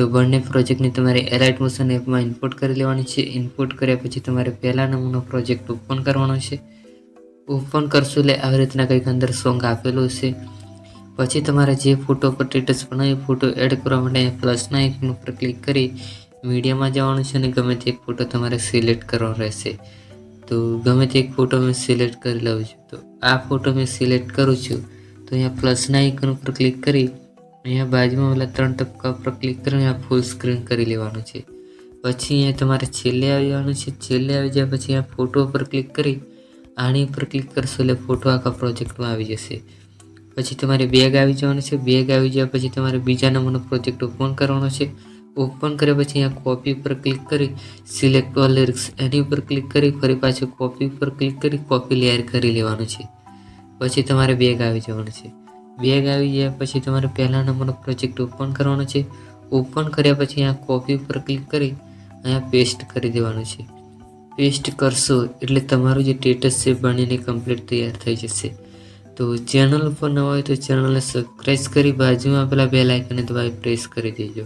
તો બંને પ્રોજેક્ટની તમારે એલાઇટ મોશન એપમાં ઇનપુટ કરી લેવાની છે. ઇનપુટ કર્યા પછી તમારે પહેલા નમૂનો પ્રોજેક્ટ ઓપન કરવાનો છે. ઓપન કરશો એટલે આવી રીતના કંઈક અંદર સોંગ આપેલું છે પછી તમારે જે ફોટો પર સ્ટેટસ બનાવ્યો ફોટો એડ કરવા માટે પ્લસના આઇકન ઉપર ક્લિક કરી મીડિયામાં જવાનું છે અને ગમે તે એક ફોટો તમારે સિલેક્ટ કરવાનો રહેશે. તો ગમે તે એક ફોટો મેં સિલેક્ટ કરી લઉં છું. તો આ ફોટો મેં સિલેક્ટ કરું છું. તો અહીંયા પ્લસના આઇકન ઉપર ક્લિક કરી અહીંયા બાજુમાં ઓલા ત્રણ ટપકા ઉપર ક્લિક કરીને આ ફૂલ સ્ક્રીન કરી લેવાનું છે. પછી અહીંયા તમારે છેલ્લે આવી જવાનું છે. છેલ્લે આવી જાય પછી અહીંયા ફોટો ઉપર ક્લિક કરી આની ઉપર ક્લિક કરશો એટલે ફોટો આખા પ્રોજેક્ટમાં આવી જશે. પછી તમારે બેગ આવી જવાનું છે. બેગ આવી જાય પછી તમારે બીજા નંબરનો પ્રોજેક્ટ ઓપન કરવાનો છે. ઓપન કર્યા પછી અહીંયા કોપી ઉપર ક્લિક કરી સિલેક્ટ ઓલ લિરિક્સ એની ઉપર ક્લિક કરી ફરી પાછું કોપી ઉપર ક્લિક કરી કોપી લેયર કરી લેવાનું છે. પછી તમારે બેગ આવી જવાનું છે. બેગ આવી જાય, પછી તમારે પહેલા નંબરનો પ્રોજેક્ટ ઓપન કરવાનો છે. ઓપન કર્યા પછી અહીંયા કોપી ઉપર ક્લિક કરી અહીંયા પેસ્ટ કરી દેવાનું છે. પેસ્ટ કરશો એટલે તમારું જે સ્ટેટસ છે બનીને કમ્પ્લીટ તૈયાર થઈ જશે. તો ચેનલ ઉપર ન હોય તો ચેનલને સબસ્ક્રાઈબ કરી બાજુમાં પેલા બે લાઇકને દબાવી પ્રેસ કરી દેજો.